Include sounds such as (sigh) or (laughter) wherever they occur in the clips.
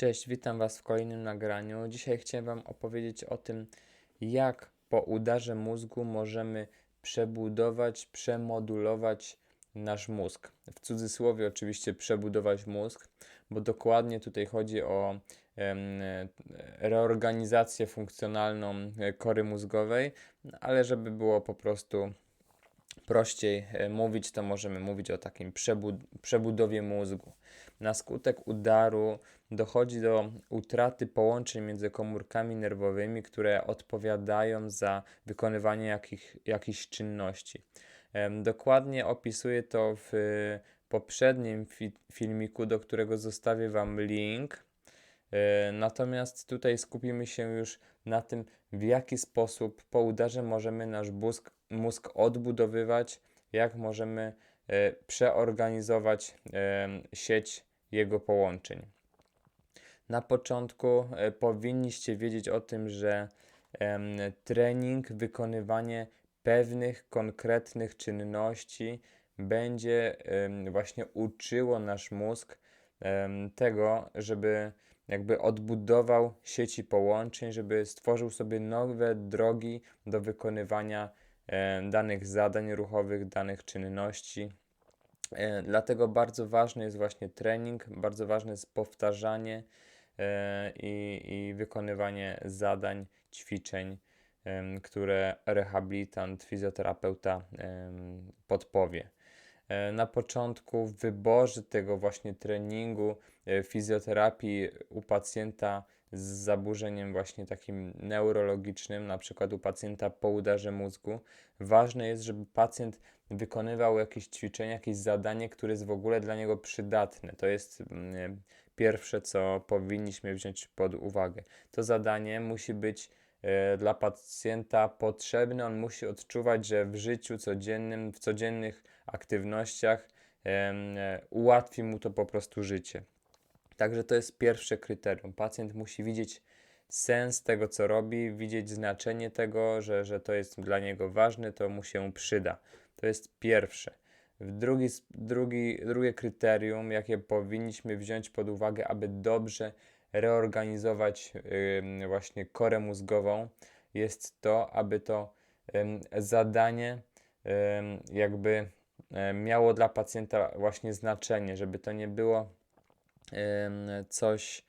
Cześć, witam Was w kolejnym nagraniu. Dzisiaj chciałem Wam opowiedzieć o tym, jak po udarze mózgu możemy przebudować, przemodulować nasz mózg. W cudzysłowie oczywiście przebudować mózg, bo dokładnie tutaj chodzi o em, reorganizację funkcjonalną e, kory mózgowej, ale żeby było po prostu prościej e, mówić, to możemy mówić o takim przebud przebudowie mózgu. Na skutek udaru dochodzi do utraty połączeń między komórkami nerwowymi, które odpowiadają za wykonywanie jakich, jakichś czynności. Dokładnie opisuję to w poprzednim fi filmiku, do którego zostawię Wam link. E, natomiast tutaj skupimy się już na tym, w jaki sposób po udarze możemy nasz mózg, mózg odbudowywać, jak możemy e, przeorganizować sieć jego połączeń. Na początku e, powinniście wiedzieć o tym, że trening, wykonywanie pewnych konkretnych czynności będzie właśnie uczyło nasz mózg tego, żeby jakby odbudował sieci połączeń, żeby stworzył sobie nowe drogi do wykonywania danych zadań ruchowych, danych czynności. Dlatego bardzo ważny jest właśnie trening, bardzo ważne jest powtarzanie i, i wykonywanie zadań, ćwiczeń, które rehabilitant, fizjoterapeuta podpowie. E, na początku w wyborze tego właśnie treningu, fizjoterapii u pacjenta z zaburzeniem właśnie takim neurologicznym, na przykład u pacjenta po udarze mózgu, ważne jest, żeby pacjent wykonywał jakieś ćwiczenie, jakieś zadanie, które jest w ogóle dla niego przydatne. To jest mm, pierwsze, co powinniśmy wziąć pod uwagę. To zadanie musi być e, dla pacjenta potrzebne, on musi odczuwać, że w życiu codziennym, w codziennych aktywnościach e, ułatwi mu to po prostu życie. Także to jest pierwsze kryterium. Pacjent musi widzieć sens tego, co robi, widzieć znaczenie tego, że, że to jest dla niego ważne, to mu się przyda. To jest pierwsze. Drugi, drugi, drugie kryterium, jakie powinniśmy wziąć pod uwagę, aby dobrze reorganizować yy, właśnie korę mózgową, jest to, aby to yy, zadanie yy, jakby miało dla pacjenta właśnie znaczenie, żeby to nie było coś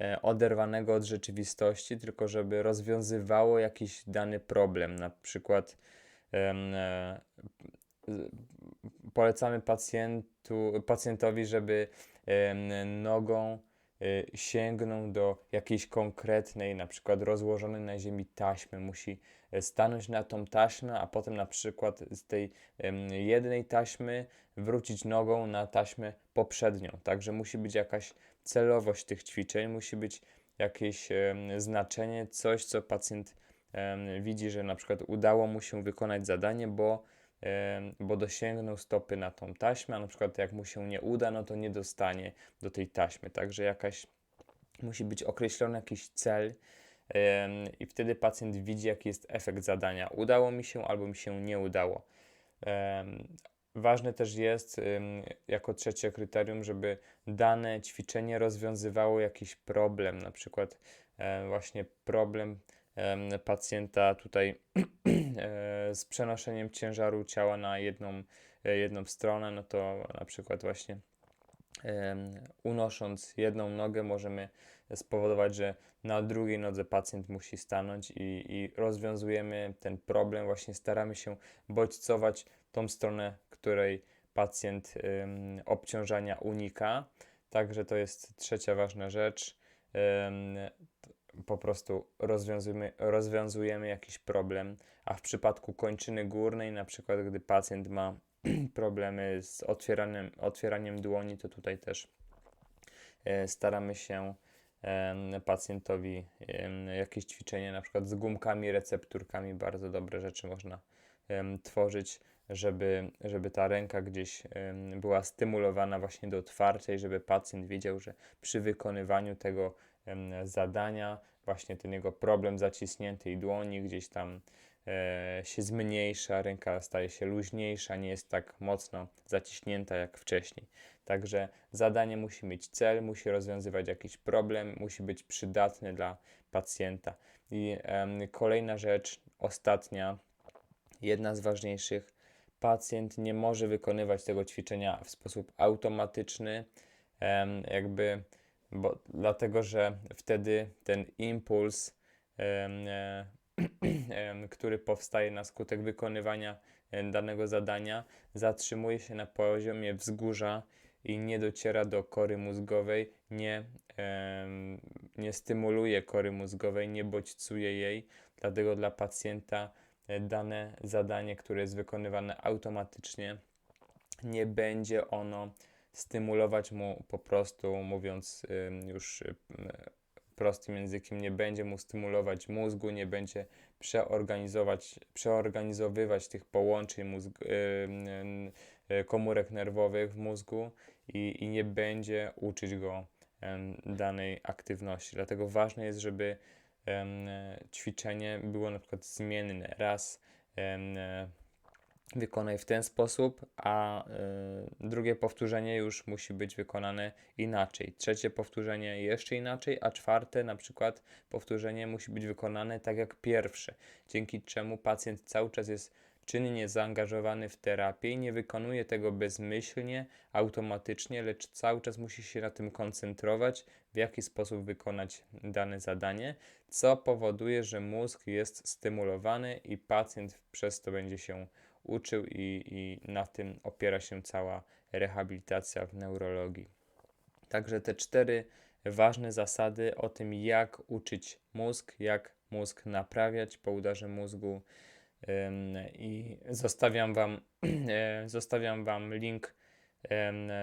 e, oderwanego od rzeczywistości, tylko żeby rozwiązywało jakiś dany problem. Na przykład e, polecamy pacjentu, pacjentowi, żeby nogą e, sięgnął do jakiejś konkretnej, na przykład rozłożonej na ziemi taśmy. Musi stanąć na tą taśmę, a potem na przykład z tej jednej taśmy wrócić nogą na taśmę poprzednią. Także musi być jakaś celowość tych ćwiczeń, musi być jakieś znaczenie, coś, co pacjent widzi, że na przykład udało mu się wykonać zadanie, bo, bo dosięgnął stopy na tą taśmę, a na przykład jak mu się nie uda, no to nie dostanie do tej taśmy. Także jakaś musi być określony jakiś cel, i wtedy pacjent widzi, jaki jest efekt zadania. Udało mi się albo mi się nie udało. Ważne też jest, jako trzecie kryterium, żeby dane ćwiczenie rozwiązywało jakiś problem, na przykład właśnie problem pacjenta tutaj (clears throat) e, z przenoszeniem ciężaru ciała na jedną, e, jedną stronę, no to na przykład właśnie unosząc jedną nogę możemy spowodować, że na drugiej nodze pacjent musi stanąć i, i rozwiązujemy ten problem, właśnie staramy się bodźcować tą stronę, której pacjent obciążania unika. Także to jest trzecia ważna rzecz. Po prostu rozwiązujemy, rozwiązujemy jakiś problem, a w przypadku kończyny górnej, na przykład gdy pacjent ma (clears throat) problemy z otwieraniem, otwieraniem dłoni, to tutaj też e, staramy się pacjentowi jakieś ćwiczenie, na przykład z gumkami, recepturkami, bardzo dobre rzeczy można tworzyć, żeby, żeby ta ręka gdzieś była stymulowana właśnie do otwarcia i żeby pacjent wiedział, że przy wykonywaniu tego zadania właśnie ten jego problem zaciśniętej dłoni gdzieś tam e, się zmniejsza, ręka staje się luźniejsza, nie jest tak mocno zaciśnięta jak wcześniej. Także zadanie musi mieć cel, musi rozwiązywać jakiś problem, musi być przydatny dla pacjenta. I em, kolejna rzecz, ostatnia, jedna z ważniejszych, pacjent nie może wykonywać tego ćwiczenia w sposób automatyczny, em, jakby, bo, dlatego że wtedy ten impuls, e, (clears throat) który powstaje na skutek wykonywania e, danego zadania, zatrzymuje się na poziomie wzgórza i nie dociera do kory mózgowej, nie, nie stymuluje kory mózgowej, nie bodźcuje jej. Dlatego dla pacjenta e, dane zadanie, które jest wykonywane automatycznie, nie będzie ono stymulować mu po prostu, mówiąc już ym, prostym językiem, nie będzie mu stymulować mózgu, nie będzie przeorganizować, przeorganizowywać tych połączeń mózg, y, komórek nerwowych w mózgu i, i nie będzie uczyć go danej aktywności. Dlatego ważne jest, żeby e, ćwiczenie było na przykład zmienne. Raz e, wykonaj w ten sposób, a y, drugie powtórzenie już musi być wykonane inaczej. Trzecie powtórzenie jeszcze inaczej, a czwarte na przykład powtórzenie musi być wykonane tak jak pierwsze, dzięki czemu pacjent cały czas jest czynnie zaangażowany w terapię i nie wykonuje tego bezmyślnie, automatycznie, lecz cały czas musi się na tym koncentrować, w jaki sposób wykonać dane zadanie, co powoduje, że mózg jest stymulowany i pacjent przez to będzie się uczył i, i na tym opiera się cała rehabilitacja w neurologii. Także te cztery ważne zasady o tym, jak uczyć mózg, jak mózg naprawiać po udarze mózgu. I zostawiam Wam, (clears throat) e, zostawiam wam link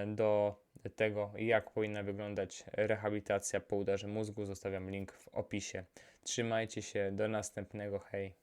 do tego, jak powinna wyglądać rehabilitacja po udarze mózgu. Zostawiam link w opisie. Trzymajcie się, do następnego. Hej.